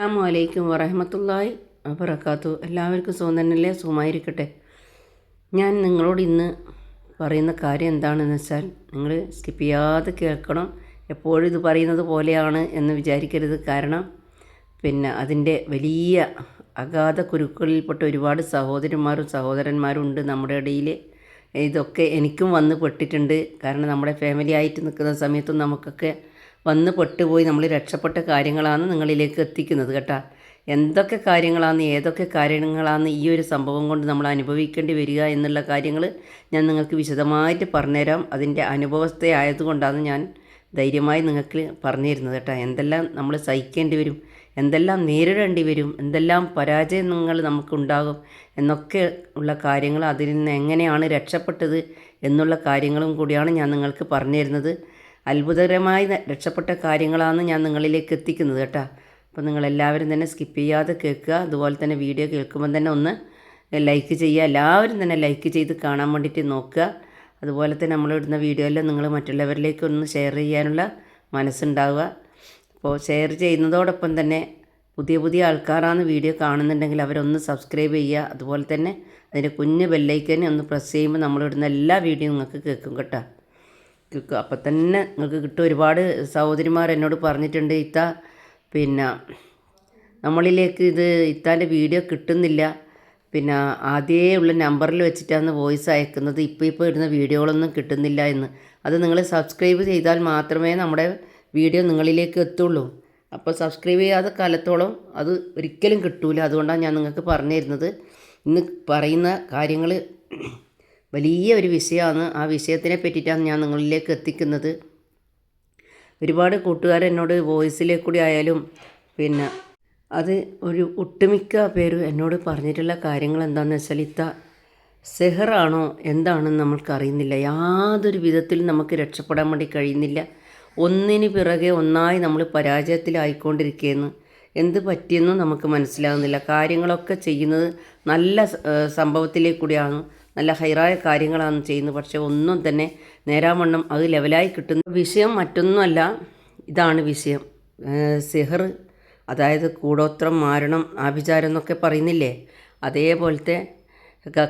അസ്സാമലൈക്കും വറഹമത്തല്ലായി വബർക്കാത്തു എല്ലാവർക്കും സുഖം തന്നെയല്ലേ? സുഖമായിരിക്കട്ടെ. ഞാൻ നിങ്ങളോട് ഇന്ന് പറയുന്ന കാര്യം എന്താണെന്ന് വെച്ചാൽ നിങ്ങൾ സ്കിപ്പ് ചെയ്യാതെ കേൾക്കണം. എപ്പോഴും ഇത് പറയുന്നത് പോലെയാണ് എന്ന് വിചാരിക്കരുത്. കാരണം പിന്നെ അതിന്റെ വലിയ അഗാധ കുരുക്കളിൽപ്പെട്ട ഒരുപാട് സഹോദരന്മാരും സഹോദരന്മാരും ഉണ്ട് നമ്മുടെ ഇടയിൽ. ഇതൊക്കെ എനിക്കും വന്ന് പെട്ടിട്ടുണ്ട്. കാരണം നമ്മുടെ ഫാമിലി ആയിട്ട് നിൽക്കുന്ന സമയത്തും നമുക്കൊക്കെ വന്ന് പെട്ടുപോയി നമ്മൾ രക്ഷപ്പെട്ട കാര്യങ്ങളാണ് നിങ്ങളിലേക്ക് എത്തിക്കുന്നത് കേട്ടോ. എന്തൊക്കെ കാര്യങ്ങളാണ് ഏതൊക്കെ കാര്യങ്ങളാണ് ഈ ഒരു സംഭവം കൊണ്ട് നമ്മൾ അനുഭവിക്കേണ്ടി വരിക എന്നുള്ള കാര്യങ്ങൾ ഞാൻ നിങ്ങൾക്ക് വിശദമായിട്ട് പറഞ്ഞുതരാം. അതിന്റെ അനുഭവസ്ഥയായതുകൊണ്ടാണ് ഞാൻ ധൈര്യമായി നിങ്ങൾക്ക് പറഞ്ഞു തരുന്നത് കേട്ടോ. എന്തെല്ലാം നമ്മൾ സഹിക്കേണ്ടി വരും എന്തെല്ലാം നേരിടേണ്ടി വരും എന്തെല്ലാം പരാജയങ്ങൾ നമുക്കുണ്ടാകും എന്നൊക്കെ ഉള്ള കാര്യങ്ങൾ അതിൽ നിന്ന് എങ്ങനെയാണ് രക്ഷപ്പെട്ടത് എന്നുള്ള കാര്യങ്ങളും കൂടിയാണ് ഞാൻ നിങ്ങൾക്ക് പറഞ്ഞു തരുന്നത് അത്ഭുതകരമായി രക്ഷപ്പെട്ട കാര്യങ്ങളാണ് ഞാൻ നിങ്ങളിലേക്ക് എത്തിക്കുന്നത് കേട്ടോ. അപ്പോൾ നിങ്ങളെല്ലാവരും തന്നെ സ്കിപ്പ് ചെയ്യാതെ കേൾക്കുക. അതുപോലെ തന്നെ വീഡിയോ കേൾക്കുമ്പോൾ തന്നെ ഒന്ന് ലൈക്ക് ചെയ്യുക. എല്ലാവരും തന്നെ ലൈക്ക് ചെയ്ത് കാണാൻ വേണ്ടിയിട്ട് നോക്കുക. അതുപോലെ തന്നെ നമ്മൾ നമ്മളിടുന്ന വീഡിയോയിൽ നിങ്ങൾ മറ്റുള്ളവരിലേക്ക് ഒന്ന് ഷെയർ ചെയ്യാനുള്ള മനസ്സുണ്ടാവുക. അപ്പോൾ ഷെയർ ചെയ്യുന്നതോടൊപ്പം തന്നെ പുതിയ പുതിയ ആൾക്കാരാണ് വീഡിയോ കാണുന്നുണ്ടെങ്കിൽ അവരൊന്ന് സബ്സ്ക്രൈബ് ചെയ്യുക. അതുപോലെ തന്നെ അതിന്റെ കുഞ്ഞ് ബെല്ലൈക്കനെ ഒന്ന് പ്രസ് ചെയ്യുമ്പോൾ നമ്മളിടുന്ന എല്ലാ വീഡിയോയും നിങ്ങൾക്ക് കേൾക്കും കേട്ടോ. അപ്പം തന്നെ നിങ്ങൾക്ക് കിട്ടും. ഒരുപാട് സഹോദരിമാർ എന്നോട് പറഞ്ഞിട്ടുണ്ട് ഇത്ത പിന്നെ നമ്മളിലേക്ക് ഇത് ഇത്താന്റെ വീഡിയോ കിട്ടുന്നില്ല. പിന്നെ ആദ്യമേ ഉള്ള നമ്പറിൽ വെച്ചിട്ടാണ് വോയിസ് അയക്കുന്നത്. ഇപ്പോൾ ഇപ്പോൾ ഇടുന്ന വീഡിയോകളൊന്നും കിട്ടുന്നില്ല എന്ന്. അത് നിങ്ങൾ സബ്സ്ക്രൈബ് ചെയ്താൽ മാത്രമേ നമ്മുടെ വീഡിയോ നിങ്ങളിലേക്ക് എത്തുള്ളൂ. അപ്പോൾ സബ്സ്ക്രൈബ് ചെയ്യാതെ കാലത്തോളം അത് ഒരിക്കലും കിട്ടൂല. അതുകൊണ്ടാണ് ഞാൻ നിങ്ങൾക്ക് പറഞ്ഞു തരുന്നത് ഇന്ന് പറയുന്ന കാര്യങ്ങൾ വലിയ ഒരു വിഷയമാണ്. ആ വിഷയത്തിനെ പറ്റിയിട്ടാണ് ഞാൻ നിങ്ങളിലേക്ക് എത്തിക്കുന്നത്. ഒരുപാട് കൂട്ടുകാർ എന്നോട് വോയിസിലെ കൂടി ആയാലും പിന്നെ അത് ഒരു ഒട്ടുമിക്ക പേരും എന്നോട് പറഞ്ഞിട്ടുള്ള കാര്യങ്ങൾ എന്താണെന്ന് വെച്ചാൽ ഇത്ത സെഹറാണോ എന്താണെന്ന് നമ്മൾക്കറിയുന്നില്ല. യാതൊരു വിധത്തിലും നമുക്ക് രക്ഷപ്പെടാൻ വേണ്ടി കഴിയുന്നില്ല. ഒന്നിന് പിറകെ ഒന്നായി നമ്മൾ പരാജയത്തിലായിക്കൊണ്ടിരിക്കുകയെന്ന് എന്ത് പറ്റിയെന്നും നമുക്ക് മനസ്സിലാകുന്നില്ല കാര്യങ്ങളൊക്കെ ചെയ്യുന്നത് നല്ല സംഭവത്തിലേക്കൂടിയാണ് സംഭവത്തിലേക്ക് കൂടിയാണ്. നല്ല ഹൈറായ കാര്യങ്ങളാണ് ചെയ്യുന്നത്. പക്ഷേ ഒന്നും തന്നെ നേരാവണ്ണം അത് ലെവലായി കിട്ടുന്ന വിഷയം മറ്റൊന്നുമല്ല. ഇതാണ് വിഷയം. സിഹർ അതായത് കൂടോത്രം മാരണം ആഭിചാരം എന്നൊക്കെ പറയുന്നില്ലേ? അതേപോലത്തെ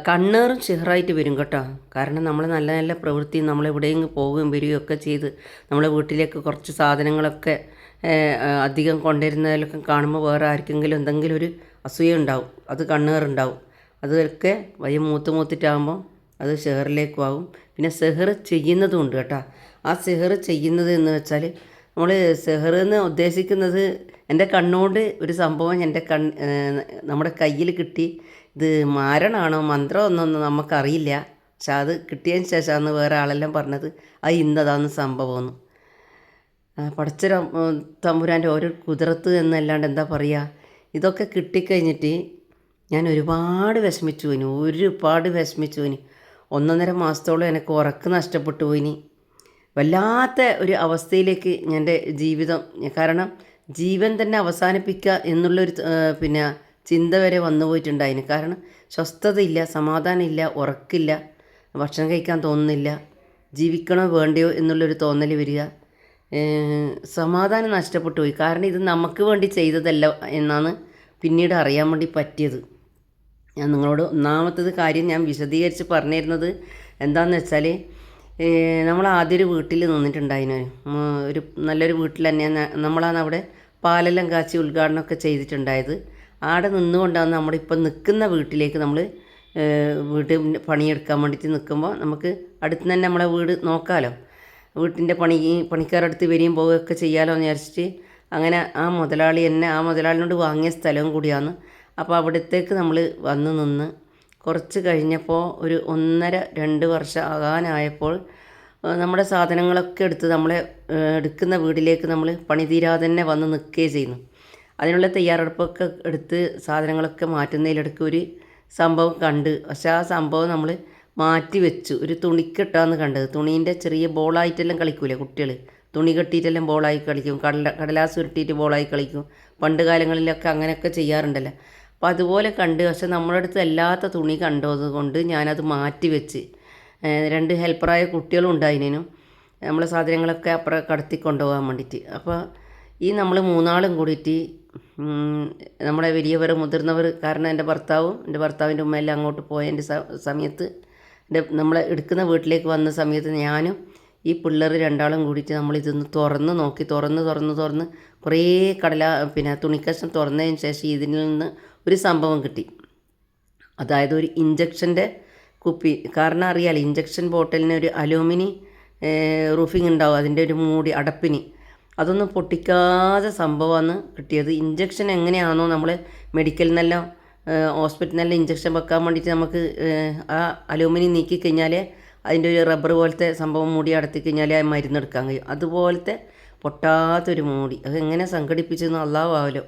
കണ്ണേറും സിഹറായിട്ട് വരും കേട്ടോ. കാരണം നമ്മൾ നല്ല നല്ല പ്രവൃത്തി നമ്മൾ എവിടെയെങ്കിലും പോവുകയും വരികയും ഒക്കെ ചെയ്ത് നമ്മളെ വീട്ടിലേക്ക് കുറച്ച് സാധനങ്ങളൊക്കെ അധികം കൊണ്ടുവരുന്നതിലൊക്കെ കാണുമ്പോൾ വേറെ ആർക്കെങ്കിലും എന്തെങ്കിലും ഒരു അസൂയ ഉണ്ടാവും. അത് കണ്ണേറുണ്ടാവും. അതൊക്കെ വയ്യ മൂത്ത് മൂത്തിട്ടാകുമ്പോൾ അത് ഷെഹറിലേക്കും ആകും. പിന്നെ സെഹർ ചെയ്യുന്നതും ഉണ്ട് കേട്ടോ. ആ സെഹർ ചെയ്യുന്നത് എന്ന് വെച്ചാൽ നമ്മൾ സെഹർ എന്ന് ഉദ്ദേശിക്കുന്നത് എന്റെ കണ്ണുകൊണ്ട് ഒരു സംഭവം എന്റെ കൺ നമ്മുടെ കയ്യിൽ കിട്ടി. ഇത് മാരണമാണോ മന്ത്രമൊന്നൊന്നും നമുക്കറിയില്ല. പക്ഷെ അത് കിട്ടിയതിന് ശേഷമാണ് വേറെ ആളെല്ലാം പറഞ്ഞത് അത് ഇന്നതാണ് സംഭവമെന്ന് പഠിച്ച തമ്പുരാന്റെ ഓരോ കുതിരത്ത് എന്നല്ലാണ്ട് എന്താ പറയുക ഇതൊക്കെ കിട്ടിക്കഴിഞ്ഞിട്ട് ഞാൻ ഒരുപാട് വിഷമിച്ചു പോയിന് ഒരുപാട് വിഷമിച്ചു പോയിന് ഒന്നൊന്നര മാസത്തോളം എനിക്ക് ഉറക്ക് നഷ്ടപ്പെട്ടു പോയിന് വല്ലാത്ത ഒരു അവസ്ഥയിലേക്ക് എന്റെ ജീവിതം കാരണം ജീവൻ തന്നെ അവസാനിപ്പിക്കുക എന്നുള്ളൊരു പിന്നെ ചിന്ത വരെ വന്നു പോയിട്ടുണ്ടായിന്. കാരണം സ്വസ്ഥതയില്ല സമാധാനമില്ല ഉറക്കില്ല ഭക്ഷണം കഴിക്കാൻ തോന്നുന്നില്ല ജീവിക്കണോ വേണ്ടയോ എന്നുള്ളൊരു തോന്നൽ വരിക. സമാധാനം നഷ്ടപ്പെട്ടു പോയി. കാരണം ഇത് നമുക്ക് വേണ്ടി ചെയ്തതല്ല എന്നാണ് പിന്നീട് അറിയാൻ വേണ്ടി പറ്റിയത്. ഞാൻ നിങ്ങളോട് ഒന്നാമത്തത് കാര്യം ഞാൻ വിശദീകരിച്ച് പറഞ്ഞിരുന്നത് എന്താണെന്ന് വെച്ചാൽ നമ്മൾ ആദ്യം ഒരു വീട്ടിൽ നിന്നിട്ടുണ്ടായിന്. ഒരു നല്ലൊരു വീട്ടിൽ തന്നെ നമ്മളാണ് അവിടെ പാലെല്ലാം കാച്ചി ഉദ്ഘാടനമൊക്കെ ചെയ്തിട്ടുണ്ടായത്. ആടെ നിന്നുകൊണ്ടാണ് നമ്മളിപ്പോൾ നിൽക്കുന്ന വീട്ടിലേക്ക് നമ്മൾ വീട്ടിൽ പണിയെടുക്കാൻ വേണ്ടിയിട്ട് നിൽക്കുമ്പോൾ നമുക്ക് അടുത്ത് തന്നെ നമ്മളെ വീട് നോക്കാമല്ലോ വീട്ടിന്റെ പണി പണിക്കാരടുത്ത് വരികയും പോവുകയൊക്കെ ചെയ്യാമല്ലോ എന്ന് വിചാരിച്ചിട്ട് അങ്ങനെ ആ മുതലാളി എന്നെ ആ മുതലാളിനോട് വാങ്ങിയ സ്ഥലവും കൂടിയാണ് അപ്പോൾ അവിടത്തേക്ക് നമ്മൾ വന്ന് നിന്ന് കുറച്ച് കഴിഞ്ഞപ്പോൾ ഒരു ഒന്നര രണ്ട് വർഷം ആകാനായപ്പോൾ നമ്മുടെ സാധനങ്ങളൊക്കെ എടുത്ത് നമ്മളെ എടുക്കുന്ന വീട്ടിലേക്ക് നമ്മൾ പണി തീരാതെ തന്നെ വന്ന് നിൽക്കുകയും ചെയ്യുന്നു. അതിനുള്ള തയ്യാറെടുപ്പൊക്കെ എടുത്ത് സാധനങ്ങളൊക്കെ മാറ്റുന്നതിലിടയ്ക്ക് ഒരു സംഭവം കണ്ട്. പക്ഷേ ആ സംഭവം നമ്മൾ മാറ്റി വെച്ചു. ഒരു തുണിക്കെട്ടാന്ന് കണ്ടത്. തുണീന്റെ ചെറിയ ബോളായിട്ടെല്ലാം കളിക്കൂലേ കുട്ടികൾ? തുണി കെട്ടിയിട്ടെല്ലാം ബോളായി കളിക്കും. കടല കടലാസ് ഉരുട്ടിയിട്ട് ബോളായി കളിക്കും. പണ്ട് കാലങ്ങളിലൊക്കെ അങ്ങനെയൊക്കെ ചെയ്യാറുണ്ടല്ലോ. അപ്പോൾ അതുപോലെ കണ്ട് പക്ഷെ നമ്മുടെ അടുത്ത് അല്ലാത്ത തുണി കണ്ടത് കൊണ്ട് ഞാനത് മാറ്റി വെച്ച്. രണ്ട് ഹെൽപ്പറായ കുട്ടികളും ഉണ്ടായിനും നമ്മളെ സാധനങ്ങളൊക്കെ അപ്പുറം കടത്തി കൊണ്ടുപോകാൻ വേണ്ടിയിട്ട്. അപ്പോൾ ഈ നമ്മൾ മൂന്നാളും കൂടിയിട്ട് നമ്മുടെ വലിയവർ മുതിർന്നവർ കാരണം എന്റെ ഭർത്താവും എന്റെ ഭർത്താവിന്റെ ഉമ്മയെല്ലാം അങ്ങോട്ട് പോയതിന്റെ സ- സമയത്ത് എന്റെ നമ്മളെ എടുക്കുന്ന വീട്ടിലേക്ക് വന്ന സമയത്ത് ഞാനും ഈ പിള്ളേർ രണ്ടാളും കൂടിയിട്ട് നമ്മളിതൊന്ന് തുറന്ന് നോക്കി തുറന്ന് തുറന്ന് തുറന്ന് കുറേ കടല പിന്നെ തുണിക്കഷ്ണം തുറന്നതിന് ശേഷം ഇതിൽ നിന്ന് ഒരു സംഭവം കിട്ടി. അതായത് ഒരു ഇഞ്ചക്ഷന്റെ കുപ്പി കാരണം അറിയാലോ ഇഞ്ചക്ഷൻ ബോട്ടലിന് ഒരു അലൂമിനി റൂഫിംഗ് ഉണ്ടാവും അതിന്റെ ഒരു മൂടി അടപ്പിന്. അതൊന്നും പൊട്ടിക്കാതെ സംഭവമാണ് കിട്ടിയത്. ഇഞ്ചക്ഷൻ എങ്ങനെയാണോ നമ്മൾ മെഡിക്കലിൽ നിന്നെല്ലാം ഹോസ്പിറ്റലിൽ ഇഞ്ചക്ഷൻ വെക്കാൻ വേണ്ടിയിട്ട് നമുക്ക് ആ അലൂമിനി നീക്കി കഴിഞ്ഞാൽ അതിന്റെ ഒരു റബ്ബർ പോലത്തെ സംഭവം മൂടി അടത്തി കഴിഞ്ഞാൽ മരുന്നെടുക്കാൻ കഴിയും. അതുപോലത്തെ പൊട്ടാത്തൊരു മൂടി. അത് എങ്ങനെ സംഘടിപ്പിച്ചെന്ന് അള്ളാവാമല്ലോ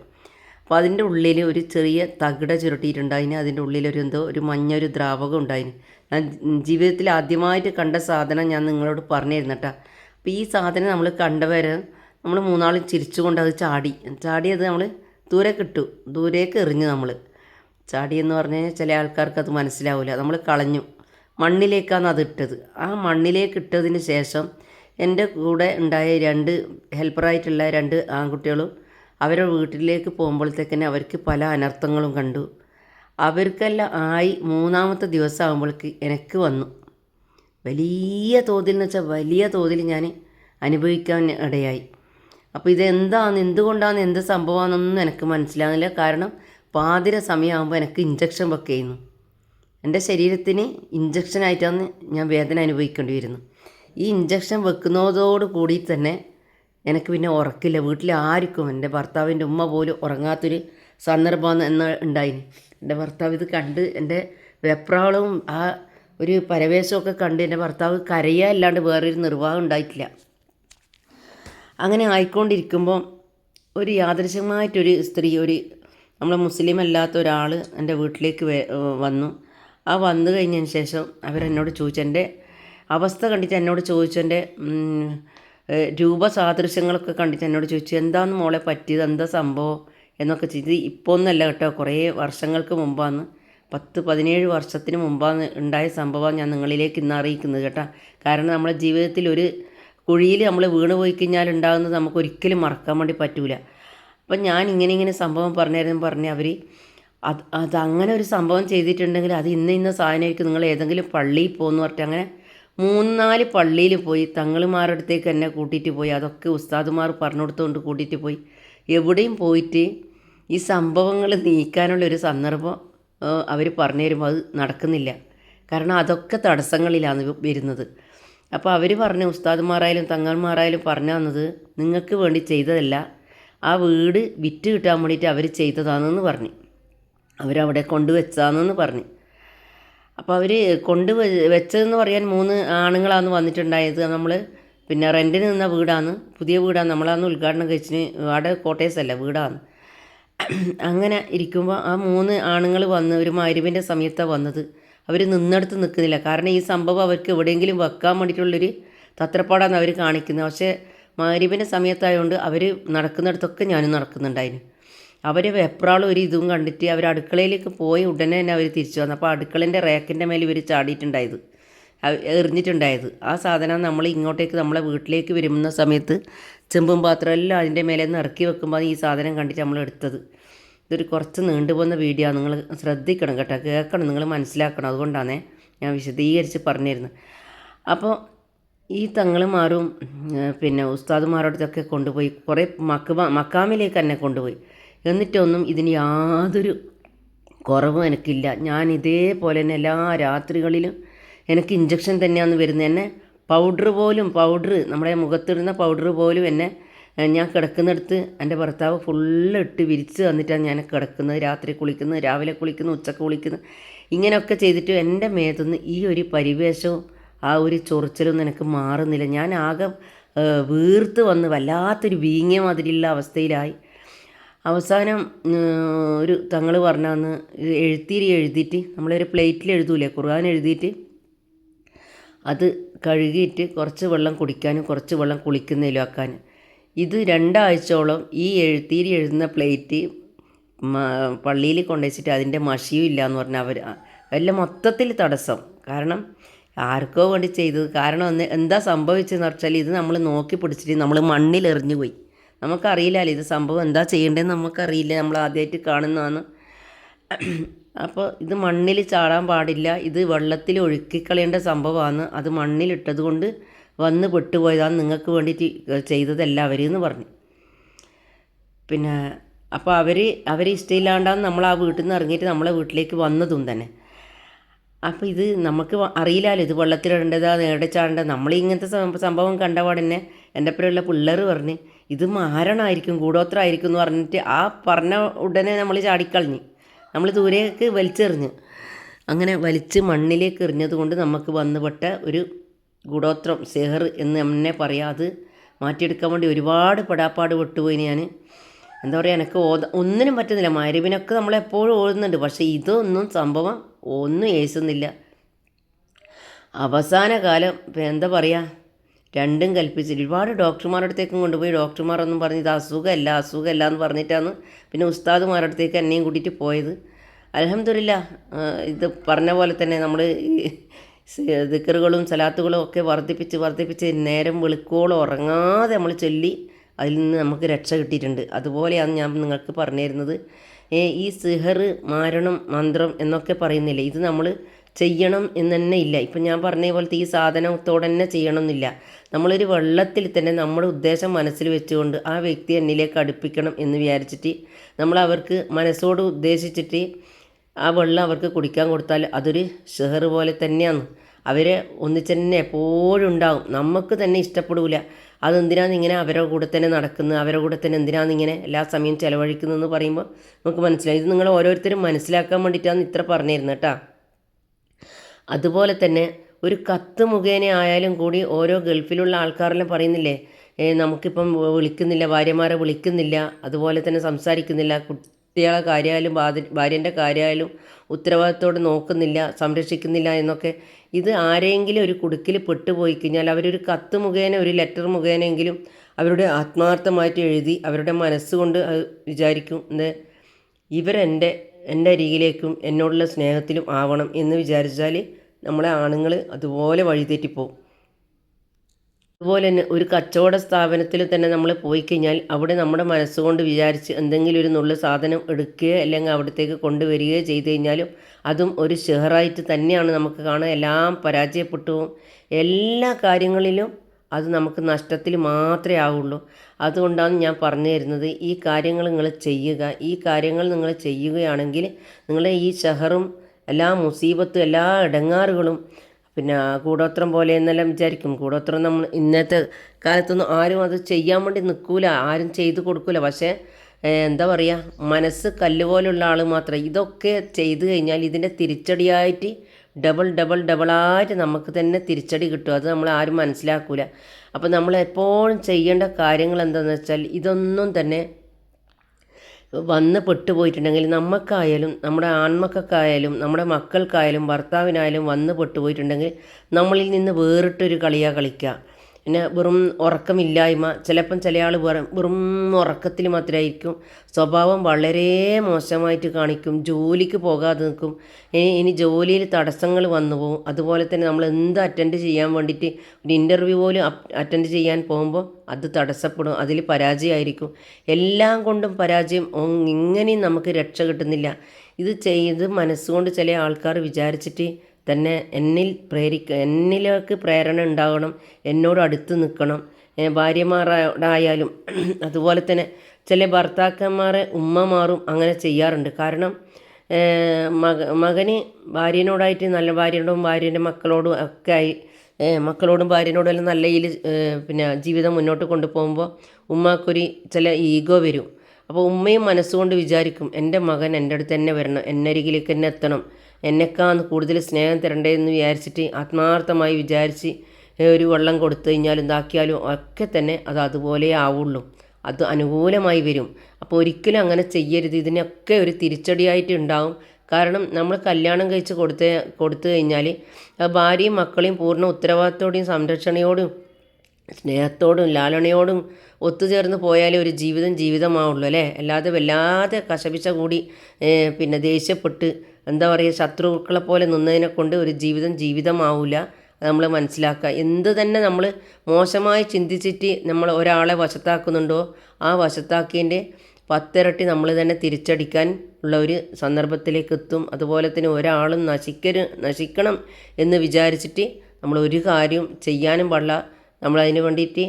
അപ്പോൾ അതിന്റെ ഉള്ളിൽ ഒരു ചെറിയ തകിട ചുരുട്ടിയിട്ടുണ്ടായിന് അതിന്റെ ഉള്ളിലൊരു എന്തോ ഒരു മഞ്ഞ ഒരു ദ്രാവകം ഉണ്ടായിന്. ഞാൻ ജീവിതത്തിൽ ആദ്യമായിട്ട് കണ്ട സാധനം ഞാൻ നിങ്ങളോട് പറഞ്ഞിരുന്നു കേട്ടോ. അപ്പോൾ ഈ സാധനം നമ്മൾ കണ്ടവരെ നമ്മൾ മൂന്നാളും ചിരിച്ചുകൊണ്ട് അത് ചാടി. ചാടിയത് നമ്മൾ ദൂരെ കിട്ടു ദൂരേക്ക് എറിഞ്ഞു നമ്മൾ ചാടി എന്ന് പറഞ്ഞു കഴിഞ്ഞാൽ ചില ആൾക്കാർക്ക് അത് മനസ്സിലാവില്ല നമ്മൾ കളഞ്ഞു. മണ്ണിലേക്കാണ് അത് ഇട്ടത്. ആ മണ്ണിലേക്ക് ഇട്ടതിന് ശേഷം എന്റെ കൂടെ ഉണ്ടായ രണ്ട് ഹെൽപ്പറായിട്ടുള്ള രണ്ട് ആൺകുട്ടികളും അവരുടെ വീട്ടിലേക്ക് പോകുമ്പോഴത്തേക്കന്നെ അവർക്ക് പല അനർത്ഥങ്ങളും കണ്ടു. അവർക്കെല്ലാം ആയി മൂന്നാമത്തെ ദിവസം ആകുമ്പോഴേക്ക് എനിക്ക് വന്നു. വലിയ തോതിൽ എന്ന് വെച്ചാൽ വലിയ തോതിൽ ഞാൻ അനുഭവിക്കാൻ ഇടയായി. അപ്പോൾ ഇതെന്താന്ന് എന്തുകൊണ്ടാണ് എന്ത് സംഭവമാണെന്നൊന്നും എനിക്ക് മനസ്സിലാകുന്നില്ല. കാരണം പാതിര സമയമാകുമ്പോൾ എനിക്ക് ഇഞ്ചക്ഷൻ വെക്കുകയായിരുന്നു എന്റെ ശരീരത്തിന് ഇഞ്ചക്ഷനായിട്ടാണ് ഞാൻ വേദന അനുഭവിക്കേണ്ടി വരുന്നു. ഈ ഇഞ്ചക്ഷൻ വെക്കുന്നതോട് കൂടി തന്നെ എനിക്ക് പിന്നെ ഉറക്കില്ല. വീട്ടിൽ ആർക്കും എന്റെ ഭർത്താവിന്റെ ഉമ്മ പോലും ഉറങ്ങാത്തൊരു സന്ദർഭം എന്ന് ഉണ്ടായിന്. എന്റെ ഭർത്താവ് ഇത് കണ്ട് എന്റെ വെപ്രാളവും ആ ഒരു പരവേശമൊക്കെ കണ്ട് എന്റെ ഭർത്താവ് കരയുക അല്ലാണ്ട് വേറൊരു നിർവാഹം ഉണ്ടായിട്ടില്ല. അങ്ങനെ ആയിക്കൊണ്ടിരിക്കുമ്പോൾ ഒരു യാദൃശ്യമായിട്ടൊരു സ്ത്രീ ഒരു നമ്മളെ മുസ്ലിം അല്ലാത്ത ഒരാൾ എന്റെ വീട്ടിലേക്ക് വന്നു. ആ വന്നു കഴിഞ്ഞതിന് ശേഷം അവരെന്നോട് ചോദിച്ചു. എന്റെ അവസ്ഥ കണ്ടിട്ട് എന്നോട് ചോദിച്ചു. എന്റെ രൂപസാദൃശ്യങ്ങളൊക്കെ കണ്ടിട്ട് എന്നോട് ചോദിച്ചു എന്താന്ന് മോളെ പറ്റിയത്? എന്താ സംഭവം? എന്നൊക്കെ ചെയ്ത് ഇപ്പോൾ ഒന്നല്ല കേട്ടോ കുറേ വർഷങ്ങൾക്ക് മുമ്പാണ് പത്ത് പതിനേഴ് വർഷത്തിന് മുമ്പാണ് ഉണ്ടായ സംഭവം ഞാൻ നിങ്ങളിലേക്ക് ഇന്ന് അറിയിക്കുന്നത് കേട്ടോ. കാരണം നമ്മുടെ ജീവിതത്തിൽ ഒരു കുഴിയിൽ നമ്മൾ വീണ് പോയി കഴിഞ്ഞാൽ ഉണ്ടാകുന്നത് നമുക്ക് ഒരിക്കലും മറക്കാൻ വേണ്ടി പറ്റൂല. അപ്പം ഞാൻ ഇങ്ങനെ ഇങ്ങനെ സംഭവം പറഞ്ഞായിരുന്നു പറഞ്ഞ് അവർ അത് അത് അങ്ങനെ ഒരു സംഭവം ചെയ്തിട്ടുണ്ടെങ്കിൽ അത് ഇന്ന ഇന്ന സാധനമായിരിക്കും നിങ്ങൾ ഏതെങ്കിലും പള്ളിയിൽ പോകുമെന്ന് പറഞ്ഞിട്ട് അങ്ങനെ മൂന്നാൽ പള്ളിയിൽ പോയി തങ്ങളുമാരുടെ അടുത്തേക്ക് എന്നെ കൂട്ടിയിട്ട് പോയി അതൊക്കെ ഉസ്താദുമാർ പറഞ്ഞു കൊടുത്തുകൊണ്ട് കൂട്ടിയിട്ട് പോയി. എവിടെയും പോയിട്ട് ഈ സംഭവങ്ങൾ നീക്കാനുള്ള ഒരു സന്ദർഭം അവർ പറഞ്ഞു തരുമ്പോൾ അത് നടക്കുന്നില്ല. കാരണം അതൊക്കെ തടസ്സങ്ങളിലാണ് വരുന്നത്. അപ്പോൾ അവർ പറഞ്ഞ ഉസ്താദുമാരായാലും തങ്ങന്മാരായാലും പറഞ്ഞു തന്നത് നിങ്ങൾക്ക് വേണ്ടി ചെയ്തതല്ല ആ വീട് വിറ്റ് കിട്ടാൻ വേണ്ടിയിട്ട് അവർ ചെയ്തതാണെന്ന് പറഞ്ഞു. അവരവിടെ കൊണ്ടുവച്ചാണെന്ന് പറഞ്ഞു. അപ്പോൾ അവർ കൊണ്ട് വെച്ചതെന്ന് പറയാൻ മൂന്ന് ആണുങ്ങളാണ് വന്നിട്ടുണ്ടായത്. നമ്മൾ പിന്നെ റെന്റിന് നിന്ന വീടാണ് പുതിയ വീടാണ് നമ്മളന്ന് ഉദ്ഘാടനം കഴിച്ചിന് അവിടെ കോട്ടേഴ്സല്ല വീടാണ് അങ്ങനെ ഇരിക്കുമ്പോൾ ആ മൂന്ന് ആണുങ്ങൾ വന്ന് ഒരു മരുവിന്റെ സമയത്താണ് വന്നത്. അവർ നിന്നെടുത്ത് നിൽക്കുന്നില്ല കാരണം ഈ സംഭവം അവർക്ക് എവിടെയെങ്കിലും വെക്കാൻ വേണ്ടിയിട്ടുള്ളൊരു തത്രപ്പാടാണ് അവർ കാണിക്കുന്നത് പക്ഷേ മരുവിന്റെ സമയത്തായതുകൊണ്ട് അവർ നടക്കുന്നിടത്തൊക്കെ ഞാനും നടക്കുന്നുണ്ടായിരുന്നു അവർ വെപ്രാളും ഒരു ഇതും കണ്ടിട്ട് അവർ അടുക്കളയിലേക്ക് പോയി ഉടനെ തന്നെ അവർ തിരിച്ചു വന്നു. അപ്പോൾ അടുക്കളേന്റെ റേക്കിന്റെ മേലെ ഇവർ ചാടിയിട്ടുണ്ടായത്. എറിഞ്ഞിട്ടുണ്ടായത്. ആ സാധനം നമ്മൾ ഇങ്ങോട്ടേക്ക് നമ്മളെ വീട്ടിലേക്ക് വരുന്ന സമയത്ത് ചെമ്പും പാത്രം എല്ലാം അതിന്റെ മേലെ നിന്ന് ഇറക്കി വെക്കുമ്പോൾ ഈ സാധനം കണ്ടിട്ട് നമ്മൾ എടുത്തത്. ഇതൊരു കുറച്ച് നീണ്ടുപോകുന്ന വീഡിയോ നിങ്ങൾ ശ്രദ്ധിക്കണം കേട്ടോ. കേൾക്കണം. നിങ്ങൾ മനസ്സിലാക്കണം. അതുകൊണ്ടാണ് ഞാൻ വിശദീകരിച്ച് പറഞ്ഞിരുന്നത് അപ്പോൾ ഈ തങ്ങളുമാരും പിന്നെ ഉസ്താദുമാരോടത്തൊക്കെ കൊണ്ടുപോയി. കുറേ മക്ക മക്കാമിലേക്ക് തന്നെ കൊണ്ടുപോയി. എന്നിട്ടൊന്നും ഇതിന് യാതൊരു കുറവും എനിക്കില്ല. ഞാൻ ഇതേപോലെ തന്നെ എല്ലാ രാത്രികളിലും എനിക്ക് ഇഞ്ചക്ഷൻ തന്നെയാണ് വരുന്നത്. എന്നെ പൗഡർ പോലും പൗഡർ നമ്മുടെ മുഖത്തിടുന്ന പൗഡർ പോലും എന്നെ ഞാൻ കിടക്കുന്നിടത്ത് എന്റെ ഭർത്താവ് ഫുള്ള് ഇട്ട് വിരിച്ച് തന്നിട്ടാണ് ഞാൻ കിടക്കുന്നത്. രാത്രി കുളിക്കുന്നത് രാവിലെ കുളിക്കുന്നു ഉച്ചയ്ക്ക് കുളിക്കുന്നു ഇങ്ങനെയൊക്കെ ചെയ്തിട്ട് എന്റെ മേത്തുനിന്ന് ഈ ഒരു പരിവേഷവും ആ ഒരു ചൊറിച്ചിലൊന്നും എനിക്ക് മാറുന്നില്ല. ഞാൻ ആകെ വീർത്ത് വന്ന് വല്ലാത്തൊരു വീങ്ങിയ മാതിരിയുള്ള അവസ്ഥയിലായി. അവസാനം ഒരു തങ്ങൾ പറഞ്ഞാന്ന് എഴുത്തിരി എഴുതിയിട്ട് നമ്മളൊരു പ്ലേറ്റിൽ എഴുതൂലേ ഖുർആൻ എഴുതിയിട്ട് അത് കഴുകിയിട്ട് കുറച്ച് വെള്ളം കുടിക്കാനും കുറച്ച് വെള്ളം കുളിക്കുന്നതിലും ആക്കാൻ ഇത് രണ്ടാഴ്ചയോളം ഈ എഴുത്തിരി എഴുതുന്ന പ്ലേറ്റ് പള്ളിയിൽ കൊണ്ടുവച്ചിട്ട് അതിന്റെ മഷിയും ഇല്ല എന്ന് പറഞ്ഞാൽ അവർ എല്ലാം മൊത്തത്തിൽ തടസ്സം. കാരണം ആർക്കോ വേണ്ടി ചെയ്തത്. കാരണം എന്താ സംഭവിച്ചതെന്ന് വെച്ചാൽ ഇത് നമ്മൾ നോക്കി പിടിച്ചിട്ട് നമ്മൾ മണ്ണിൽ എറിഞ്ഞു പോയി. നമുക്കറിയില്ലല്ലോ ഇത് സംഭവം എന്താ ചെയ്യേണ്ടതെന്ന് നമുക്കറിയില്ല. നമ്മൾ ആദ്യമായിട്ട് കാണുന്നതാണ്. അപ്പോൾ ഇത് മണ്ണിൽ ചാടാൻ പാടില്ല. ഇത് വെള്ളത്തിൽ ഒഴുക്കിക്കളയേണ്ട സംഭവമാണ്. അത് മണ്ണിലിട്ടത് കൊണ്ട് വന്ന് പെട്ടുപോയതാണ് നിങ്ങൾക്ക് വേണ്ടിയിട്ട് ചെയ്തതല്ല അവരെന്ന് പറഞ്ഞു. പിന്നെ അപ്പോൾ അവർ അവർ ഇഷ്ടമില്ലാണ്ടാണ് നമ്മൾ ആ വീട്ടിൽ നിന്ന് ഇറങ്ങിയിട്ട് നമ്മളെ വീട്ടിലേക്ക് വന്നതും തന്നെ. അപ്പോൾ ഇത് നമുക്ക് അറിയില്ല അറിയില്ലല്ലോ ഇത് വെള്ളത്തിലിടേണ്ടതാ നേടച്ചാടേണ്ടത് നമ്മൾ ഇങ്ങനത്തെ സംഭവം കണ്ട പാടന്നെ എന്റെ അപ്പുറമുള്ള പിള്ളേർ പറഞ്ഞ് ഇത് മാരണമായിരിക്കും കൂടോത്രമായിരിക്കും എന്ന് പറഞ്ഞിട്ട് ആ പറഞ്ഞ ഉടനെ നമ്മൾ ചാടിക്കളഞ്ഞ്. നമ്മൾ ദൂരേക്ക് വലിച്ചെറിഞ്ഞ്. അങ്ങനെ വലിച്ച് മണ്ണിലേക്ക് എറിഞ്ഞത് കൊണ്ട് നമുക്ക് വന്നുപെട്ട ഒരു ഗൂഢോത്രം സെഹർ എന്ന് എന്നെ പറയാം. അത് മാറ്റിയെടുക്കാൻ വേണ്ടി ഒരുപാട് പെടാപ്പാട് വിട്ടുപോയി ഞാൻ എന്താ പറയുക എനിക്ക് ഓത ഒന്നിനും പറ്റുന്നില്ല. മരവിനൊക്കെ നമ്മളെപ്പോഴും ഓടുന്നുണ്ട് പക്ഷേ ഇതൊന്നും സംഭവം ഒന്നും ഏസുന്നില്ല അവസാന കാലം എന്താ പറയുക രണ്ടും കൽപ്പിച്ച് ഒരുപാട് ഡോക്ടർമാരുടെ അടുത്തേക്കും കൊണ്ടുപോയി. ഡോക്ടർമാരൊന്നും പറഞ്ഞ് ഇത് അസുഖമല്ല അസുഖമല്ല എന്ന് പറഞ്ഞിട്ടാണ് പിന്നെ ഉസ്താദുമാരുടെ അടുത്തേക്ക് എന്നെയും കൂട്ടിയിട്ട് പോയത്. അലഹമില്ല ഇത് പറഞ്ഞ പോലെ തന്നെ നമ്മൾ ദിക്കറുകളും സലാത്തുകളും ഒക്കെ വർദ്ധിപ്പിച്ച് വർദ്ധിപ്പിച്ച് നേരം വെളുക്കോളം ഉറങ്ങാതെ നമ്മൾ ചൊല്ലി അതിൽ നിന്ന് നമുക്ക് രക്ഷ കിട്ടിയിട്ടുണ്ട്. അതുപോലെയാണ് ഞാൻ നിങ്ങൾക്ക് പറഞ്ഞു തരുന്നത് ഈ സിഹർ മാരണം മന്ത്രം എന്നൊക്കെ പറയുന്നില്ല? ഇത് നമ്മൾ ചെയ്യണം എന്ന് തന്നെ ഇല്ല. ഇപ്പം ഞാൻ പറഞ്ഞ പോലത്തെ ഈ സാധനത്തോടെ തന്നെ ചെയ്യണമെന്നില്ല നമ്മളൊരു വെള്ളത്തിൽ തന്നെ നമ്മുടെ ഉദ്ദേശം മനസ്സിൽ വെച്ചുകൊണ്ട് ആ വ്യക്തി എന്നിലേക്ക് അടുപ്പിക്കണം എന്ന് വിചാരിച്ചിട്ട് നമ്മൾ അവർക്ക് മനസ്സോട് ഉദ്ദേശിച്ചിട്ട് ആ വെള്ളം അവർക്ക് കുടിക്കാൻ കൊടുത്താൽ അതൊരു ഷെഹർ പോലെ തന്നെയാണ്. അവരെ ഒന്നിച്ച് തന്നെ എപ്പോഴും ഉണ്ടാവും. നമുക്ക് തന്നെ ഇഷ്ടപ്പെടില്ല അതെന്തിനാണ് ഇങ്ങനെ അവരുടെ കൂടെ തന്നെ നടക്കുന്നത് അവരുടെ കൂടെ തന്നെ എന്തിനാണ് ഇങ്ങനെ എല്ലാ സമയം ചിലവഴിക്കുന്നതെന്ന് പറയുമ്പോൾ നമുക്ക് മനസ്സിലായി. ഇത് നിങ്ങൾ ഓരോരുത്തരും മനസ്സിലാക്കാൻ വേണ്ടിയിട്ടാണ് ഇത്ര പറഞ്ഞിരുന്നത് കേട്ടോ. അതുപോലെ തന്നെ ഒരു കത്ത് മുഖേന ആയാലും കൂടി ഓരോ ഗൾഫിലുള്ള ആൾക്കാരെല്ലാം പറയുന്നില്ലേ നമുക്കിപ്പം വിളിക്കുന്നില്ല ഭാര്യമാരെ വിളിക്കുന്നില്ല അതുപോലെ തന്നെ സംസാരിക്കുന്നില്ല കുട്ടികളെ കാര്യമായാലും ഭാര്യ ഭാര്യന്റെ കാര്യമായാലും ഉത്തരവാദിത്തോടെ നോക്കുന്നില്ല സംരക്ഷിക്കുന്നില്ല എന്നൊക്കെ. ഇത് ആരെങ്കിലും ഒരു കുടുക്കിൽ പെട്ടുപോയി കഴിഞ്ഞാൽ അവരൊരു കത്ത് മുഖേന ഒരു ലെറ്റർ മുഖേനയെങ്കിലും അവരുടെ ആത്മാർത്ഥമായിട്ട് എഴുതി അവരുടെ മനസ്സുകൊണ്ട് അത് വിചാരിക്കും ഇവരെന്റെ എന്റെ അരികിലേക്കും എന്നോടുള്ള സ്നേഹത്തിലും ആവണം എന്ന് വിചാരിച്ചാൽ നമ്മളെ ആണുങ്ങൾ അതുപോലെ വഴിതെറ്റിപ്പോവും. അതുപോലെ തന്നെ ഒരു കച്ചവട സ്ഥാപനത്തിൽ തന്നെ നമ്മൾ പോയി കഴിഞ്ഞാൽ അവിടെ നമ്മുടെ മനസ്സുകൊണ്ട് വിചാരിച്ച് എന്തെങ്കിലും ഒരു നുള്ള സാധനം എടുക്കുകയോ അല്ലെങ്കിൽ അവിടത്തേക്ക് കൊണ്ടുവരികയോ ചെയ്തു കഴിഞ്ഞാലും അതും ഒരു ഷെഹറായിട്ട് തന്നെയാണ് നമുക്ക് കാണുക എല്ലാം പരാജയപ്പെട്ടു എല്ലാ കാര്യങ്ങളിലും അത് നമുക്ക് നഷ്ടത്തിൽ മാത്രമേ ആവുള്ളൂ. അതുകൊണ്ടാണ് ഞാൻ പറഞ്ഞു തരുന്നത് ഈ കാര്യങ്ങൾ നിങ്ങൾ ചെയ്യുക. ഈ കാര്യങ്ങൾ നിങ്ങൾ ചെയ്യുകയാണെങ്കിൽ നിങ്ങളെ ഈ ഷഹറും എല്ലാ മുസീബത്തും എല്ലാ ഇടങ്ങാറുകളും പിന്നെ കൂടോത്രം പോലെ എന്നെല്ലാം വിചാരിക്കും. കൂടോത്രം നമ്മൾ ഇന്നത്തെ കാലത്തൊന്നും ആരും അത് ചെയ്യാൻ വേണ്ടി നിൽക്കൂല ആരും ചെയ്തു കൊടുക്കൂല. പക്ഷേ എന്താ പറയുക മനസ്സ് കല്ല് പോലുള്ള ആൾ മാത്രം. ഇതൊക്കെ ചെയ്തു കഴിഞ്ഞാൽ ഇതിന്റെ തിരിച്ചടിയായിട്ട് ഡബിൾ ഡബിൾ ഡബിളായിട്ട് നമുക്ക് തന്നെ തിരിച്ചടി കിട്ടും. അത് നമ്മൾ ആരും മനസ്സിലാക്കൂല. അപ്പോൾ നമ്മൾ എപ്പോഴും ചെയ്യേണ്ട കാര്യങ്ങൾ എന്താണെന്ന് വെച്ചാൽ ഇതൊന്നും തന്നെ വന്ന് പെട്ടുപോയിട്ടുണ്ടെങ്കിൽ നമുക്കായാലും നമ്മുടെ ആൺമക്കൾക്കായാലും നമ്മുടെ മക്കൾക്കായാലും ഭർത്താവിനായാലും വന്ന് പെട്ടുപോയിട്ടുണ്ടെങ്കിൽ നമ്മളിൽ നിന്ന് വേറിട്ടൊരു കളിയാണ് കളിക്കുക പിന്നെ വെറും ഉറക്കമില്ലായ്മ. ചിലപ്പം ചില ആൾ വെറും വെറും ഉറക്കത്തിൽ മാത്രമായിരിക്കും സ്വഭാവം വളരെ മോശമായിട്ട് കാണിക്കും. ജോലിക്ക് പോകാതെ നിൽക്കും. ഇനി ഇനി ജോലിയിൽ തടസ്സങ്ങൾ വന്നു പോകും. അതുപോലെ തന്നെ നമ്മൾ എന്ത് അറ്റൻഡ് ചെയ്യാൻ വേണ്ടിയിട്ട് ഒരു ഇന്റർവ്യൂ പോലും അറ്റൻഡ് ചെയ്യാൻ പോകുമ്പോൾ അത് തടസ്സപ്പെടും. അതിൽ പരാജയമായിരിക്കും. എല്ലാം കൊണ്ടും പരാജയം ഇങ്ങനെയും നമുക്ക് രക്ഷ കിട്ടുന്നില്ല. ഇത് ചെയ്ത് മനസ്സുകൊണ്ട് ചില ആൾക്കാർ വിചാരിച്ചിട്ട് തന്നെ എന്നിൽ പ്രേരിക്ക എന്നിലേക്ക് പ്രേരണ ഉണ്ടാകണം എന്നോട് അടുത്ത് നിൽക്കണം. ഭാര്യമാരായാലും അതുപോലെ തന്നെ ചില ഭർത്താക്കന്മാരെ ഉമ്മമാറും അങ്ങനെ ചെയ്യാറുണ്ട്. കാരണം മക മകന് ഭാര്യനോടായിട്ട് നല്ല ഭാര്യയോടും ഭാര്യന്റെ മക്കളോടും ഒക്കെ ആയി മക്കളോടും ഭാര്യനോടും നല്ല രീതിയിൽ പിന്നെ ജീവിതം മുന്നോട്ട് കൊണ്ടുപോകുമ്പോൾ ഉമ്മാക്കൊരു ചില ഈഗോ വരും. അപ്പോൾ ഉമ്മയും മനസ്സുകൊണ്ട് വിചാരിക്കും എന്റെ മകൻ എന്റെ അടുത്ത് തന്നെ വരണം എന്നരികിലേക്ക് തന്നെ എത്തണം. എന്നെക്കാന്ന് കൂടുതൽ സ്നേഹം തരണ്ടേ എന്ന് വിചാരിച്ചിട്ട് ആത്മാർത്ഥമായി വിചാരിച്ച് ഒരു വെള്ളം കൊടുത്തു കഴിഞ്ഞാൽ ഇതാക്കിയാലും ഒക്കെ തന്നെ അത് അതുപോലെ ആവുള്ളൂ. അത് അനുകൂലമായി വരും. അപ്പോൾ ഒരിക്കലും അങ്ങനെ ചെയ്യരുത്. ഇതിനൊക്കെ ഒരു തിരിച്ചടിയായിട്ട് ഉണ്ടാവും. കാരണം നമ്മൾ കല്യാണം കഴിച്ച് കൊടുത്ത് കൊടുത്തു കഴിഞ്ഞാൽ ഭാര്യയും മക്കളെയും പൂർണ ഉത്തരവാദിത്തോടെയും സംരക്ഷണയോടും സ്നേഹത്തോടും ലാലണയോടും ഒത്തുചേർന്ന് പോയാലേ ഒരു ജീവിതം ജീവിതമാവുള്ളൂ അല്ലേ? അല്ലാതെ വല്ലാതെ കശപിച്ച കൂടി പിന്നെ ദേഷ്യപ്പെട്ട് എന്താ പറയുക ശത്രുക്കളെ പോലെ നിന്നതിനെ കൊണ്ട് ഒരു ജീവിതം ജീവിതമാവില്ല നമ്മൾ മനസ്സിലാക്കുക. എന്ത് തന്നെ നമ്മൾ മോശമായി ചിന്തിച്ചിട്ട് നമ്മൾ ഒരാളെ വശത്താക്കുന്നുണ്ടോ ആ വശത്താക്കിയതിന്റെ പത്തിരട്ടി നമ്മൾ തന്നെ തിരിച്ചടിക്കാൻ ഉള്ള ഒരു സന്ദർഭത്തിലേക്ക് എത്തും. അതുപോലെ തന്നെ ഒരാളും നശിക്കരു നശിക്കണം എന്ന് വിചാരിച്ചിട്ട് നമ്മൾ ഒരു കാര്യം ചെയ്യാനും പാടില്ല. നമ്മൾ അതിന് വേണ്ടിയിട്ട്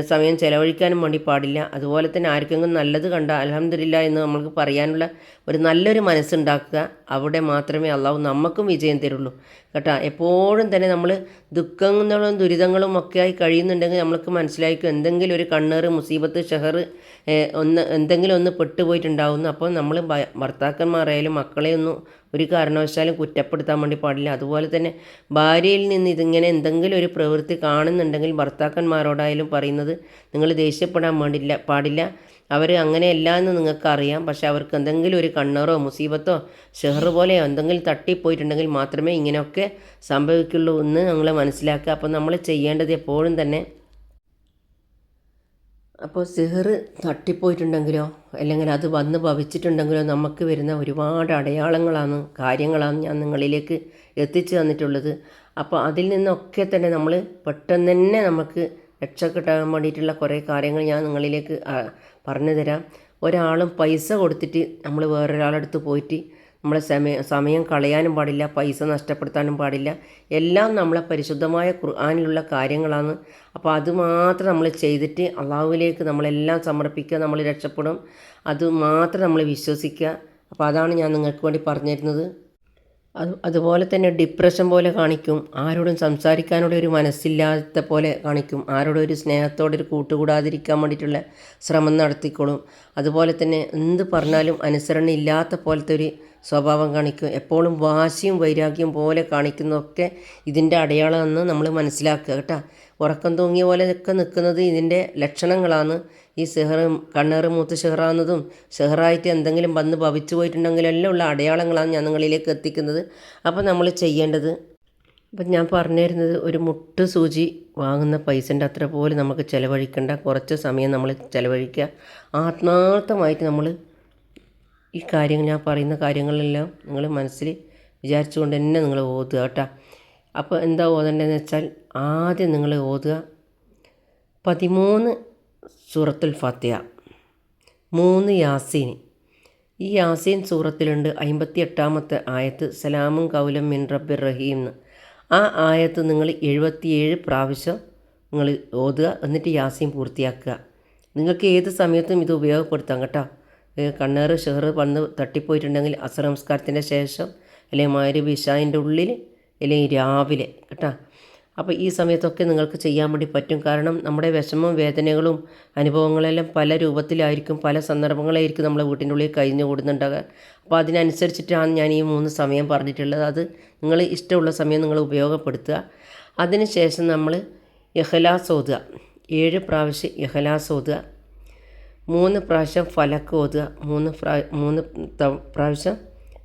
സമയം ചെലവഴിക്കാനും വേണ്ടി പാടില്ല. അതുപോലെ തന്നെ ആർക്കെങ്കിലും നല്ലത് കണ്ട അലഹമില്ല എന്ന് നമ്മൾക്ക് പറയാനുള്ള ഒരു നല്ലൊരു മനസ്സുണ്ടാക്കുക. അവിടെ മാത്രമേ അള്ളാഹു നമുക്കും വിജയം തരുള്ളൂ. കേട്ടോ? എപ്പോഴും തന്നെ നമ്മൾ ദുഃഖങ്ങളും ദുരിതങ്ങളും ഒക്കെ ആയി കഴിയുന്നുണ്ടെങ്കിൽ നമ്മൾക്ക് മനസ്സിലായിരിക്കും എന്തെങ്കിലും ഒരു കണ്ണേറ് മുസീബത്ത് ഷെഹർ ഒന്ന് എന്തെങ്കിലും ഒന്ന് പെട്ടുപോയിട്ടുണ്ടാവുന്നു. അപ്പോൾ നമ്മൾ ഭർത്താക്കന്മാരായാലും മക്കളെ ഒന്നും ഒരു കാരണവശാലും കുറ്റപ്പെടുത്താൻ വേണ്ടി പാടില്ല. അതുപോലെ തന്നെ ഭാര്യയിൽ നിന്ന് ഇതിങ്ങനെ എന്തെങ്കിലും ഒരു പ്രവൃത്തി കാണുന്നുണ്ടെങ്കിൽ ഭർത്താക്കന്മാരോടായാലും പറയുന്നത് നിങ്ങൾ ദേഷ്യപ്പെടാൻ വേണ്ടില്ല പാടില്ല. അവർ അങ്ങനെയല്ല എന്ന് നിങ്ങൾക്കറിയാം. പക്ഷെ അവർക്ക് എന്തെങ്കിലും ഒരു കണ്ണറോ മുസീബത്തോ ഷെഹർ പോലെയോ എന്തെങ്കിലും തട്ടിപ്പോയിട്ടുണ്ടെങ്കിൽ മാത്രമേ ഇങ്ങനെയൊക്കെ സംഭവിക്കുള്ളൂ എന്ന് നിങ്ങൾ മനസ്സിലാക്കുക. അപ്പോൾ നമ്മൾ ചെയ്യേണ്ടത് എപ്പോഴും തന്നെ അപ്പോൾ സിഹർ തട്ടിപ്പോയിട്ടുണ്ടെങ്കിലോ അല്ലെങ്കിൽ അത് വന്ന് ഭവിച്ചിട്ടുണ്ടെങ്കിലോ നമുക്ക് വരുന്ന ഒരുപാട് അടയാളങ്ങളാണ് കാര്യങ്ങളാണ് ഞാൻ നിങ്ങളിലേക്ക് എത്തിച്ചു തന്നിട്ടുള്ളത്. അപ്പോൾ അതിൽ നിന്നൊക്കെ തന്നെ നമ്മൾ പെട്ടെന്ന് തന്നെ നമുക്ക് രക്ഷ കിട്ടാൻ വേണ്ടിയിട്ടുള്ള കുറേ കാര്യങ്ങൾ ഞാൻ നിങ്ങളിലേക്ക് പറഞ്ഞു തരാം. ഒരാളും പൈസ കൊടുത്തിട്ട് നമ്മൾ വേറൊരാളടുത്ത് പോയിട്ട് നമ്മളെ സമയം കളയാനും പാടില്ല പൈസ നഷ്ടപ്പെടുത്താനും പാടില്ല. എല്ലാം നമ്മളെ പരിശുദ്ധമായ ഖുർആാനിലുള്ള കാര്യങ്ങളാണ്. അപ്പോൾ അത് മാത്രം നമ്മൾ ചെയ്തിട്ട് അള്ളാഹുവിലേക്ക് നമ്മളെല്ലാം സമർപ്പിക്കുക നമ്മൾ രക്ഷപ്പെടും. അത് മാത്രം നമ്മൾ വിശ്വസിക്കുക. അപ്പോൾ അതാണ് ഞാൻ നിങ്ങൾക്ക് വേണ്ടി പറഞ്ഞു തരുന്നത് അത് അതുപോലെ തന്നെ ഡിപ്രഷൻ പോലെ കാണിക്കും. ആരോടും സംസാരിക്കാനുള്ള ഒരു മനസ്സില്ലാത്ത പോലെ കാണിക്കും. ആരോടും ഒരു സ്നേഹത്തോടെ ഒരു കൂട്ടുകൂടാതിരിക്കാൻ വേണ്ടിയിട്ടുള്ള ശ്രമം നടത്തിക്കോളും. അതുപോലെ തന്നെ എന്ത് പറഞ്ഞാലും അനുസരണ ഇല്ലാത്ത പോലത്തെ ഒരു സ്വഭാവം കാണിക്കും. എപ്പോഴും വാശിയും വൈരാഗ്യം പോലെ കാണിക്കുന്നതൊക്കെ ഇതിന്റെ അടയാളമെന്ന് നമ്മൾ മനസ്സിലാക്കുക കേട്ടോ? ഉറക്കം തൂങ്ങിയ പോലെയൊക്കെ നിൽക്കുന്നത് ഇതിന്റെ ലക്ഷണങ്ങളാണ്. ഈ സെഹർ കണ്ണേറ് മൂത്ത് ഷെഹറാകുന്നതും ഷെഹറായിട്ട് എന്തെങ്കിലും വന്ന് ഭവിച്ചു പോയിട്ടുണ്ടെങ്കിലെല്ലാം ഉള്ള അടയാളങ്ങളാണ് ഞാൻ നിങ്ങളിലേക്ക് എത്തിക്കുന്നത്. അപ്പോൾ നമ്മൾ ചെയ്യേണ്ടത് അപ്പം ഞാൻ പറഞ്ഞു തരുന്നത് ഒരു മുട്ട് സൂചി വാങ്ങുന്ന പൈസന്റെ അത്ര പോലും നമുക്ക് ചിലവഴിക്കേണ്ട. കുറച്ച് സമയം നമ്മൾ ചിലവഴിക്കുക. ആത്മാർത്ഥമായിട്ട് നമ്മൾ ഈ കാര്യങ്ങൾ ഞാൻ പറയുന്ന കാര്യങ്ങളെല്ലാം നിങ്ങൾ മനസ്സിൽ വിചാരിച്ചുകൊണ്ട് തന്നെ നിങ്ങൾ ഓതുക കേട്ടോ. അപ്പോൾ എന്താ ഓതേണ്ടതെന്ന് വെച്ചാൽ ആദ്യം നിങ്ങൾ ഓതുക പതിമൂന്ന് സൂറത്തുൽ ഫാത്തിഹ മൂന്ന് യാസീൻ. ഈ യാസീൻ സൂറത്തിലുണ്ട് അമ്പത്തി എട്ടാമത്തെ ആയത്ത് സലാമും കൗലം മിൻ റബ്ബിർ റഹീം എന്ന്. ആ ആയത്ത് നിങ്ങൾ എഴുപത്തിയേഴ് പ്രാവശ്യം നിങ്ങൾ ഓതുക എന്നിട്ട് യാസീൻ പൂർത്തിയാക്കുക. നിങ്ങൾക്ക് ഏത് സമയത്തും ഇത് ഉപയോഗപ്പെടുത്താം കേട്ടോ. കണ്ണേറ് ഷെഹർ വന്ന് തട്ടിപ്പോയിട്ടുണ്ടെങ്കിൽ അസർ നമസ്കാരത്തിന്റെ ശേഷം അല്ലെങ്കിൽ മാരി ഇഷാന്റെ ഉള്ളിൽ അല്ലെങ്കിൽ രാവിലെ കേട്ടോ? അപ്പോൾ ഈ സമയത്തൊക്കെ നിങ്ങൾക്ക് ചെയ്യാൻ വേണ്ടി പറ്റും. കാരണം നമ്മുടെ വിഷമവും വേദനകളും അനുഭവങ്ങളെല്ലാം പല രൂപത്തിലായിരിക്കും. പല സന്ദർഭങ്ങളായിരിക്കും നമ്മളെ വീട്ടിന്റെ ഉള്ളിൽ കഴിഞ്ഞു കൂടുന്നുണ്ടാകുക അപ്പോൾ അതിനനുസരിച്ചിട്ടാണ് ഞാൻ ഈ മൂന്ന് സമയം പറഞ്ഞിട്ടുള്ളത്. അത് നിങ്ങൾ ഇഷ്ടമുള്ള സമയം നിങ്ങൾ ഉപയോഗപ്പെടുത്തുക. അതിനുശേഷം നമ്മൾ യഹലാസ് ഓതുക. ഏഴ് പ്രാവശ്യം യഹലാസ് ഓതുക. മൂന്ന് പ്രാവശ്യം ഫലക്ക് ഓതുക മൂന്ന് പ്രാ മൂന്ന് പ്രാവശ്യം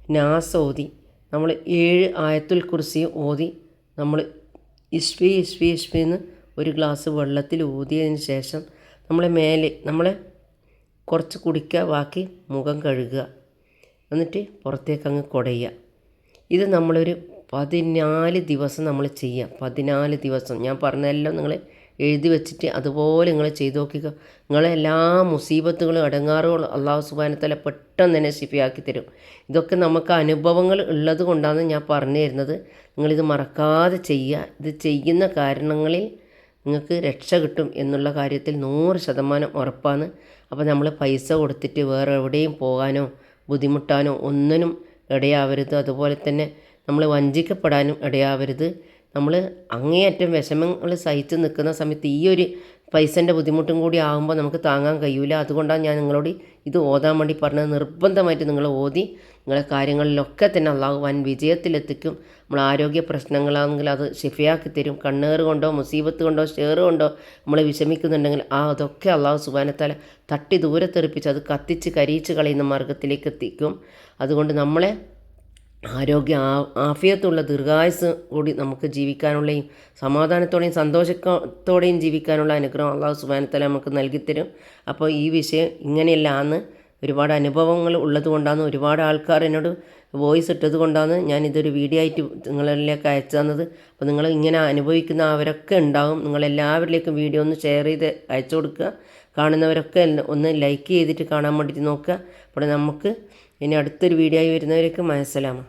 നാസ് ഓതി നമ്മൾ ഏഴ് ആയത്തുൽ കുർസി ഓതി നമ്മൾ ഇഷ്വി ഇഷ്വി ഇഷ്വി എന്ന് ഒരു ഗ്ലാസ് വെള്ളത്തിൽ ഊതിയതിന് ശേഷം നമ്മളെ മേലെ നമ്മളെ കുറച്ച് കുടിക്കുക ബാക്കി മുഖം കഴുകുക എന്നിട്ട് പുറത്തേക്ക് അങ്ങ് കുടയുക. ഇത് നമ്മളൊരു പതിനാല് ദിവസം നമ്മൾ ചെയ്യുക പതിനാല് ദിവസം. ഞാൻ പറഞ്ഞതെല്ലാം നിങ്ങൾ എഴുതി വെച്ചിട്ട് അതുപോലെ നിങ്ങൾ ചെയ്തു നോക്കിക്കോ. നിങ്ങളെ എല്ലാ മുസീബത്തുകളും അടങ്ങാറുകളും അള്ളാഹു സുബാനത്തല പെട്ടെന്ന് തന്നെ ശിഫിയാക്കി തരും. ഇതൊക്കെ നമുക്ക് അനുഭവങ്ങൾ ഉള്ളത് കൊണ്ടാണ് ഞാൻ പറഞ്ഞു തരുന്നത്. നിങ്ങളിത് മറക്കാതെ ചെയ്യുക. ഇത് ചെയ്യുന്ന കാരണങ്ങളിൽ നിങ്ങൾക്ക് രക്ഷ കിട്ടും എന്നുള്ള കാര്യത്തിൽ നൂറ് ശതമാനം ഉറപ്പാണ്. അപ്പോൾ നമ്മൾ പൈസ കൊടുത്തിട്ട് വേറെ എവിടെയും പോകാനോ ബുദ്ധിമുട്ടാനോ ഒന്നിനും ഇടയാവരുത്. അതുപോലെ തന്നെ നമ്മൾ വഞ്ചിക്കപ്പെടാനും ഇടയാവരുത്. നമ്മൾ അങ്ങേയറ്റം വിഷമങ്ങൾ സഹിച്ച് നിൽക്കുന്ന സമയത്ത് ഈ ഒരു പൈസന്റെ ബുദ്ധിമുട്ടും കൂടി ആകുമ്പോൾ നമുക്ക് താങ്ങാൻ കഴിയൂല. അതുകൊണ്ടാണ് ഞാൻ നിങ്ങളോട് ഇത് ഓതാൻ വേണ്ടി പറഞ്ഞത്. നിർബന്ധമായിട്ട് നിങ്ങൾ ഓതി. നിങ്ങളെ കാര്യങ്ങളിലൊക്കെ തന്നെ അള്ളാഹു വൻ വിജയത്തിലെത്തിക്കും. നമ്മൾ ആരോഗ്യ പ്രശ്നങ്ങളാണെങ്കിൽ അത് ഷിഫയാക്കി തരും. കണ്ണേറ് കൊണ്ടോ മുസീബത്ത് കൊണ്ടോ ഷേറ് കൊണ്ടോ നമ്മൾ വിഷമിക്കുന്നുണ്ടെങ്കിൽ ആ അതൊക്കെ അള്ളാഹു സുബാനത്താല തട്ടി ദൂരെ തെറിപ്പിച്ച് അത് കത്തിച്ച് കരിയിച്ച് കളയുന്ന മാർഗത്തിലേക്ക് എത്തിക്കും. അതുകൊണ്ട് നമ്മളെ ആരോഗ്യ ആഫിയത്തുള്ള ദീർഘായുസ് കൂടി നമുക്ക് ജീവിക്കാനുള്ളയും സമാധാനത്തോടെയും സന്തോഷത്തോടെയും ജീവിക്കാനുള്ള അനുഗ്രഹം അള്ളാഹു സുബാനത്തല നമുക്ക് നൽകിത്തരും. അപ്പോൾ ഈ വിഷയം ഇങ്ങനെയല്ല എന്ന് ഒരുപാട് അനുഭവങ്ങൾ ഉള്ളത് കൊണ്ടാണ് ഒരുപാട് ആൾക്കാർ എന്നോട് വോയിസ് ഇട്ടത് കൊണ്ടാണ് ഞാൻ ഇതൊരു വീഡിയോ ആയിട്ട് നിങ്ങളിലേക്ക് അയച്ചു തന്നത്. അപ്പോൾ നിങ്ങൾ ഇങ്ങനെ അനുഭവിക്കുന്ന അവരൊക്കെ ഉണ്ടാകും നിങ്ങളെല്ലാവരിലേക്കും വീഡിയോ ഒന്ന് ഷെയർ ചെയ്ത് അയച്ചു കൊടുക്കുക. കാണുന്നവരൊക്കെ ഒന്ന് ലൈക്ക് ചെയ്തിട്ട് കാണാൻ വേണ്ടിയിട്ട് നോക്കുക. അപ്പോൾ നമുക്ക് ഇനി അടുത്തൊരു വീഡിയോ ആയി വരുന്നവർക്ക് മനസ്സിലാമ